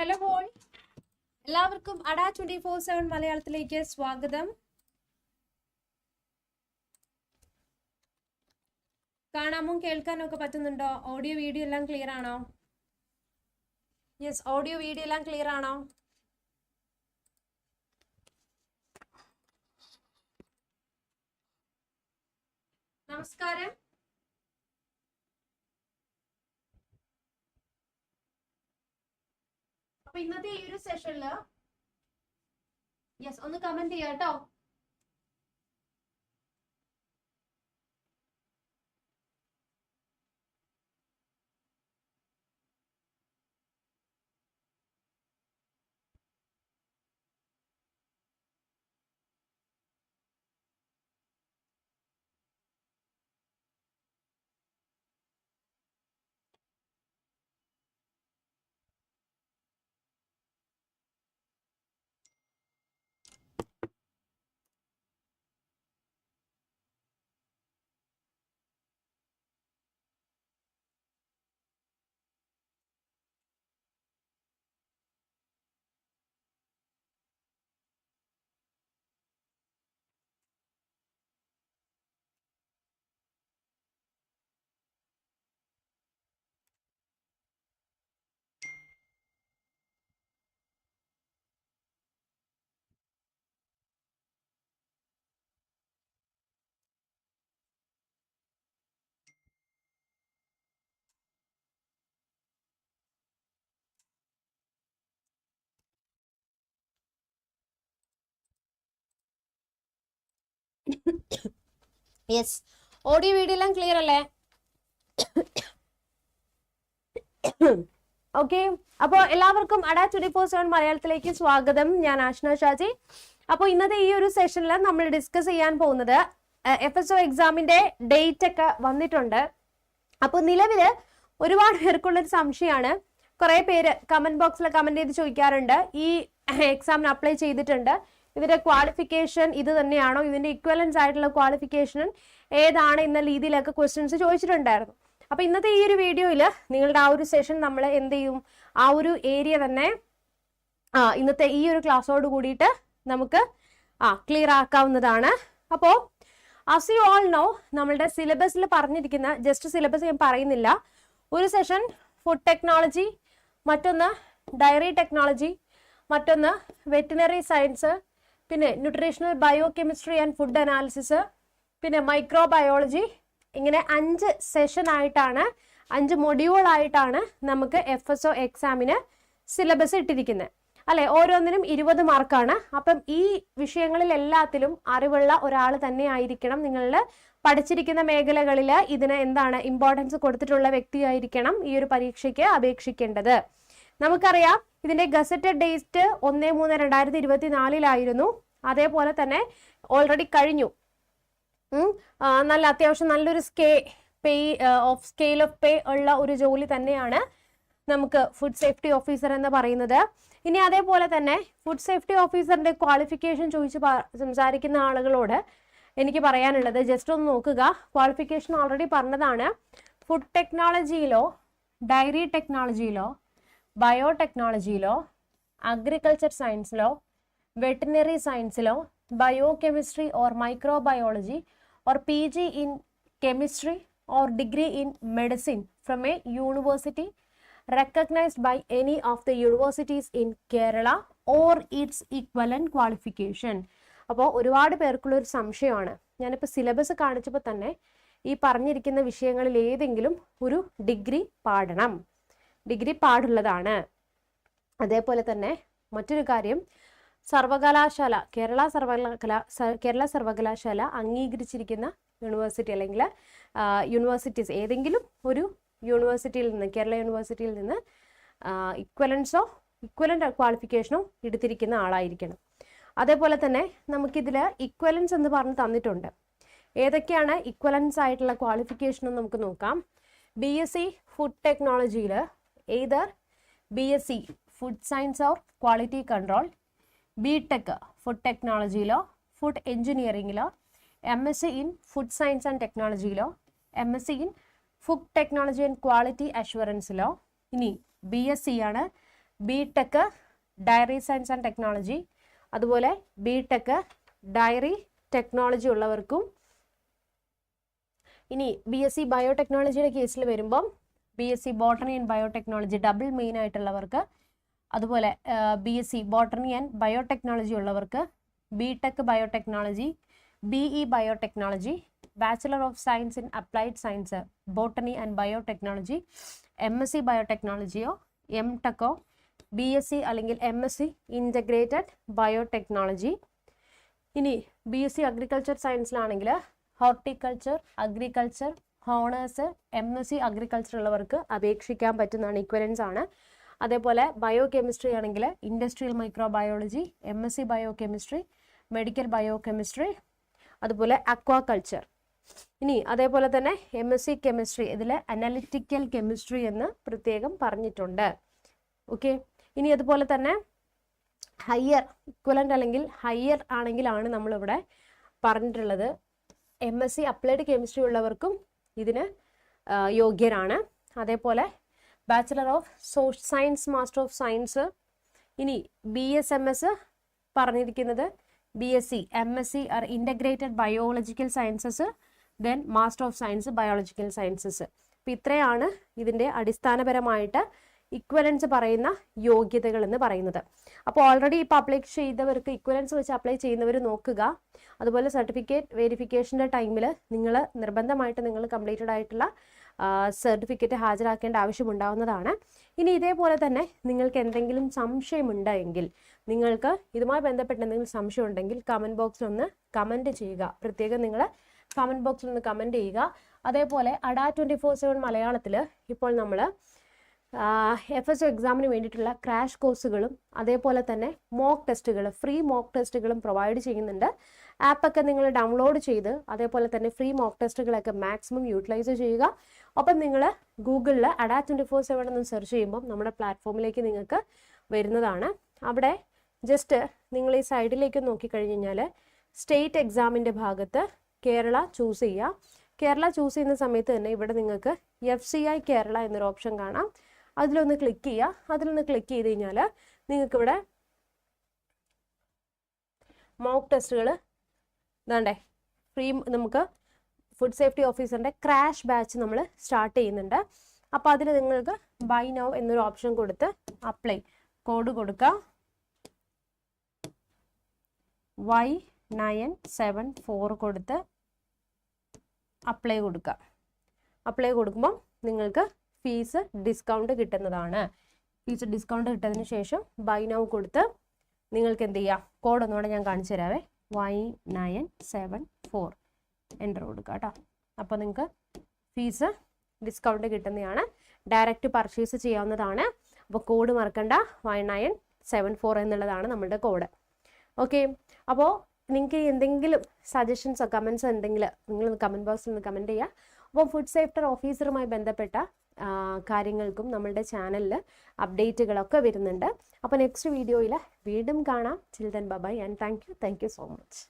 Hello ball എല്ലാവർക്കും അടാ twenty four seven മലയാളത്തിലേക്ക് സ്വാഗതം. കാണാമോ? കേൾക്കാനോ ഒക്കെ പറ്റുന്നുണ്ടോ? ഓഡിയോ വീഡിയോ എല്ലാം ക്ലിയർ ആണോ? യെസ് ഓഡിയോ വീഡിയോ എല്ലാം ക്ലിയർ ആണോ? നമസ്കാരം. അപ്പൊ ഇന്നത്തെ ഈ ഒരു സെഷനിൽ യെസ് ഒന്ന് കമന്റ് ചെയ്യാം യെസ് ഓഡിയോ വീഡിയോ എല്ലാം ക്ലിയർ അല്ലേ? ഓക്കെ അപ്പോൾ എല്ലാവർക്കും അടാ ട്വന്റി ഫോർ സെവൻ മലയാളത്തിലേക്ക് സ്വാഗതം. ഞാൻ ആഷ്ന ഷാജി. അപ്പോൾ ഇന്നത്തെ ഈ ഒരു സെഷനിൽ നമ്മൾ ഡിസ്കസ് ചെയ്യാൻ പോകുന്നത് എഫ് എസ് ഒ എക്സാമിന്റെ ഡേറ്റ് ഒക്കെ വന്നിട്ടുണ്ട്. അപ്പോൾ നിലവിൽ ഒരുപാട് പേർക്കുള്ള ഒരു സംശയമാണ് കുറെ പേര് കമന്റ് ബോക്സിൽ കമന്റ് ചെയ്ത് ചോദിക്കാറുണ്ട്. ഈ എക്സാമിന് അപ്ലൈ ചെയ്തിട്ടുണ്ട്. ഇതിന്റെ ക്വാളിഫിക്കേഷൻ ഇത് തന്നെയാണോ? ഇതിന്റെ ഇക്വലൻസ് ആയിട്ടുള്ള ക്വാളിഫിക്കേഷൻ ഏതാണ് എന്ന രീതിയിലൊക്കെ ക്വസ്റ്റ്യൻസ് ചോദിച്ചിട്ടുണ്ടായിരുന്നു. അപ്പൊ ഇന്നത്തെ ഈ ഒരു വീഡിയോയിൽ നിങ്ങളുടെ ആ ഒരു സെഷൻ നമ്മൾ എന്ത് ചെയ്യും? ആ ഒരു ഏരിയ തന്നെ ഇന്നത്തെ ഈ ഒരു ക്ലാസ്സോട് കൂടിയിട്ട് നമുക്ക് ആ ക്ലിയർ ആക്കാവുന്നതാണ്. അപ്പോൾ അസ് യു ഓൾ നോ നമ്മളുടെ സിലബസിൽ പറഞ്ഞിരിക്കുന്ന ജസ്റ്റ് സിലബസ് ഞാൻ പറയുന്നില്ല. ഒരു സെഷൻ ഫുഡ് ടെക്നോളജി മറ്റൊന്ന് ഡയറി ടെക്നോളജി മറ്റൊന്ന് വെറ്റിനറി സയൻസ് പിന്നെ nutritional biochemistry and food analysis പിന്നെ മൈക്രോ ബയോളജി ഇങ്ങനെ അഞ്ച് സെഷൻ ആയിട്ടാണ് അഞ്ച് മൊഡ്യൂൾ ആയിട്ടാണ് നമുക്ക് എഫ് എസ് ഒ എക്സാമിന് സിലബസ് ഇട്ടിരിക്കുന്നത് അല്ലെ? ഓരോന്നിനും ഇരുപത് മാർക്കാണ് അപ്പം ഈ വിഷയങ്ങളിൽ എല്ലാത്തിലും അറിവുള്ള ഒരാൾ തന്നെ ആയിരിക്കണം നിങ്ങളിൽ പഠിച്ചിരിക്കുന്ന മേഖലകളിൽ ഇതിന് എന്താണ് ഇമ്പോർട്ടൻസ് കൊടുത്തിട്ടുള്ള വ്യക്തിയായിരിക്കണം ഈ ഒരു പരീക്ഷയ്ക്ക് അപേക്ഷിക്കേണ്ടത്. നമുക്കറിയാം ഇതിന്റെ ഗസറ്റഡ് ഡേറ്റ് ഒന്ന് മൂന്ന് രണ്ടായിരത്തി ഇരുപത്തി നാലിലായിരുന്നു അതേപോലെ തന്നെ ഓൾറെഡി കഴിഞ്ഞു. നല്ല അത്യാവശ്യം നല്ലൊരു സ്കേ pay of scale of pay ഉള്ള ഒരു ജോലി തന്നെയാണ് നമുക്ക് ഫുഡ് സേഫ്റ്റി ഓഫീസർ എന്ന് പറയുന്നത്. ഇനി അതേപോലെ തന്നെ ഫുഡ് സേഫ്റ്റി ഓഫീസറിന്റെ ക്വാളിഫിക്കേഷൻ ചോദിച്ച് സംസാരിക്കുന്ന ആളുകളോട് എനിക്ക് പറയാനുള്ളത് ജസ്റ്റ് ഒന്ന് നോക്കുക. ക്വാളിഫിക്കേഷൻ ഓൾറെഡി പറഞ്ഞതാണ്. ഫുഡ് ടെക്നോളജിയിലോ ഡയറി ടെക്നോളജിയിലോ ബയോടെക്നോളജിയിലോ അഗ്രികൾച്ചർ സയൻസിലോ veterinary സയൻസിലോ biochemistry or microbiology or P G in chemistry or degree in medicine from a university recognized by any of the universities in Kerala or its equivalent qualification അപ്പോൾ ഒരുപാട് പേർക്കുള്ള ഒരു സംശയമാണ്. ഞാനിപ്പോൾ സിലബസ് കാണിച്ചപ്പോൾ തന്നെ ഈ പറഞ്ഞിരിക്കുന്ന വിഷയങ്ങളിൽ ഏതെങ്കിലും ഒരു ഡിഗ്രി പാടണം. ഡിഗ്രി പാടുള്ളതാണ്. അതേപോലെ തന്നെ മറ്റൊരു കാര്യം സർവകലാശാല കേരള സർവകലാ കേരള സർവകലാശാല അംഗീകരിച്ചിരിക്കുന്ന യൂണിവേഴ്സിറ്റി അല്ലെങ്കിൽ യൂണിവേഴ്സിറ്റീസ് ഏതെങ്കിലും ഒരു യൂണിവേഴ്സിറ്റിയിൽ നിന്ന് കേരള യൂണിവേഴ്സിറ്റിയിൽ നിന്ന് ഇക്വലൻസോ ഇക്വലന്റ് ക്വാളിഫിക്കേഷനോ എടുത്തിരിക്കുന്ന ആളായിരിക്കണം. അതേപോലെ തന്നെ നമുക്കിതിൽ ഇക്വലൻസ് എന്ന് പറഞ്ഞ് തന്നിട്ടുണ്ട്. ഏതൊക്കെയാണ് ഇക്വലൻസ് ആയിട്ടുള്ള ക്വാളിഫിക്കേഷൻ നമുക്ക് നോക്കാം. ബി എസ് സി ഫുഡ് ടെക്നോളജിയിൽ either B S C food science or quality control B tech food ടെക്നോളജിയിലോ food എഞ്ചിനീയറിംഗിലോ M S C in food science and ടെക്നോളജിയിലോ M S C in food technology and quality അഷുറൻസിലോ ഇനി B S C ആണ്. B tech dairy science and technology അതുപോലെ B tech dairy technology ഉള്ളവർക്കും. ഇനി B S C ബയോടെക്നോളജിയുടെ കേസിൽ വരുമ്പം B S C botany and biotechnology double main ആയിട്ടുള്ളവർക്ക് അതുപോലെ B S C botany and biotechnology ഉള്ളവർക്ക് B tech biotechnology B E biotechnology bachelor of science in applied science botany and biotechnology M S C ബയോടെക്നോളജിയോ M ടെക്കോ B S C അല്ലെങ്കിൽ M S C integrated biotechnology ഇനി B S C agriculture സയൻസിലാണെങ്കിൽ horticulture agriculture honours M S C agriculture ഉള്ളവർക്ക് അപേക്ഷിക്കാൻ പറ്റുന്നതാണ് equivalence ആണ്. അതേപോലെ bio chemistry ആണെങ്കിൽ industrial microbiology M S C bio chemistry medical bio chemistry അതുപോലെ aquaculture ഇനി അതേപോലെ തന്നെ എം എസ് സി കെമിസ്ട്രി ഇതിൽ അനലിറ്റിക്കൽ കെമിസ്ട്രി എന്ന് പ്രത്യേകം പറഞ്ഞിട്ടുണ്ട്. ഓക്കെ ഇനി അതുപോലെ തന്നെ ഹയർ ഇക്വലന്റ് അല്ലെങ്കിൽ ഹയർ ആണെങ്കിലാണ് നമ്മളിവിടെ പറഞ്ഞിട്ടുള്ളത്. M S C applied chemistry ഉള്ളവർക്കും ഇതിന് യോഗ്യരാണ്. അതേപോലെ bachelor of so science master of science ഇനി ബി എസ് എം എസ് പറഞ്ഞിരിക്കുന്നത് B S C M S C R integrated biological sciences then master of science biological sciences അപ്പം ഇത്രയാണ് ഇതിന്റെ അടിസ്ഥാനപരമായിട്ട് ഇക്വലൻസ് പറയുന്ന യോഗ്യതകൾ എന്ന് പറയുന്നത്. അപ്പോൾ ഓൾറെഡി ഇപ്പോൾ അപ്ലൈ ചെയ്തവർക്ക് ഇക്വലൻസ് വെച്ച് അപ്ലൈ ചെയ്യുന്നവർ നോക്കുക. അതുപോലെ സർട്ടിഫിക്കറ്റ് വെരിഫിക്കേഷന്റെ ടൈമിൽ നിങ്ങൾ നിർബന്ധമായിട്ട് നിങ്ങൾ കംപ്ലീറ്റഡ് ആയിട്ടുള്ള സർട്ടിഫിക്കറ്റ് ഹാജരാക്കേണ്ട ആവശ്യമുണ്ടാവുന്നതാണ്. ഇനി ഇതേപോലെ തന്നെ നിങ്ങൾക്ക് എന്തെങ്കിലും സംശയമുണ്ടെങ്കിൽ നിങ്ങൾക്ക് ഇതുമായി ബന്ധപ്പെട്ട് എന്തെങ്കിലും സംശയം ഉണ്ടെങ്കിൽ കമന്റ് ബോക്സിൽ ഒന്ന് കമന്റ് ചെയ്യുക. പ്രത്യേകം നിങ്ങൾ കമന്റ് ബോക്സിൽ ഒന്ന് കമന്റ് ചെയ്യുക. അതേപോലെ അഡാ ട്വന്റി ഫോർ സെവൻ മലയാളത്തിൽ ഇപ്പോൾ നമ്മൾ എഫ് എസ് എക്സാമിന് വേണ്ടിയിട്ടുള്ള ക്രാഷ് കോഴ്സുകളും അതേപോലെ തന്നെ മോക്ക് ടെസ്റ്റുകൾ ഫ്രീ മോക്ക് ടെസ്റ്റുകളും പ്രൊവൈഡ് ചെയ്യുന്നുണ്ട്. ആപ്പൊക്കെ നിങ്ങൾ ഡൗൺലോഡ് ചെയ്ത് അതേപോലെ തന്നെ ഫ്രീ മോക്ക് ടെസ്റ്റുകളൊക്കെ മാക്സിമം യൂട്ടിലൈസ് ചെയ്യുക. ഒപ്പം നിങ്ങൾ ഗൂഗിളിൽ അഡാ ട്വന്റി ഫോർ സെവൻ എന്ന് സെർച്ച് ചെയ്യുമ്പോൾ നമ്മുടെ പ്ലാറ്റ്ഫോമിലേക്ക് നിങ്ങൾക്ക് വരുന്നതാണ്. അവിടെ ജസ്റ്റ് നിങ്ങൾ ഈ സൈഡിലേക്ക് നോക്കിക്കഴിഞ്ഞ് കഴിഞ്ഞാൽ സ്റ്റേറ്റ് എക്സാമിന്റെ ഭാഗത്ത് കേരള ചൂസ് ചെയ്യുക. കേരള ചൂസ് ചെയ്യുന്ന സമയത്ത് തന്നെ ഇവിടെ നിങ്ങൾക്ക് എഫ് സി ഐ കേരള എന്നൊരു ഓപ്ഷൻ കാണാം. അതിലൊന്ന് ക്ലിക്ക് ചെയ്യുക. അതിലൊന്ന് ക്ലിക്ക് ചെയ്ത് കഴിഞ്ഞാൽ നിങ്ങൾക്കിവിടെ മോക്ക് ടെസ്റ്റുകൾ ഇതാണ്ടേ ഫ്രീ നമുക്ക് ഫുഡ് സേഫ്റ്റി ഓഫീസറിന്റെ ക്രാഷ് ബാച്ച് നമ്മൾ സ്റ്റാർട്ട് ചെയ്യുന്നുണ്ട്. അപ്പോൾ അതിൽ നിങ്ങൾക്ക് ബൈ നൗ എന്നൊരു ഓപ്ഷൻ കൊടുത്ത് അപ്ലൈ കോഡ് കൊടുക്കുക വൈ നയൻ സെവൻ ഫോർ കൊടുത്ത് അപ്ലൈ കൊടുക്കുക അപ്ലൈ കൊടുക്കുമ്പോൾ നിങ്ങൾക്ക് ഫീസ് ഡിസ്കൗണ്ട് കിട്ടുന്നതാണ്. ഫീസ് ഡിസ്കൗണ്ട് കിട്ടതിന് ശേഷം ബൈ നൗ കൊടുത്ത് നിങ്ങൾക്ക് എന്ത് ചെയ്യാം? കോഡ് ഒന്നുകൂടെ ഞാൻ കാണിച്ചു തരാവേ. Y nine seven four enter കൊടുക്കുക കേട്ടോ. അപ്പോൾ നിങ്ങൾക്ക് ഫീസ് ഡിസ്കൗണ്ട് കിട്ടുന്നതാണ്. ഡയറക്റ്റ് പർച്ചേസ് ചെയ്യാവുന്നതാണ്. അപ്പോൾ കോഡ് മറക്കണ്ട. വൈ നയൻ സെവൻ ഫോർ എന്നുള്ളതാണ് നമ്മളുടെ കോഡ് ഓക്കെ അപ്പോൾ നിങ്ങൾക്ക് എന്തെങ്കിലും സജഷൻസോ കമൻസോ എന്തെങ്കിലും നിങ്ങൾ കമന്റ് ബോക്സിൽ നിന്ന് കമന്റ് ചെയ്യുക. അപ്പോൾ ഫുഡ് സേഫ്റ്റർ ഓഫീസറുമായി ബന്ധപ്പെട്ട കാര്യങ്ങൾക്കും നമ്മളുടെ ചാനലിൽ അപ്ഡേറ്റുകളൊക്കെ വരുന്നുണ്ട്. അപ്പോൾ നെക്സ്റ്റ് വീഡിയോയിൽ വീണ്ടും കാണാം. Children bye bye and thank you thank you so much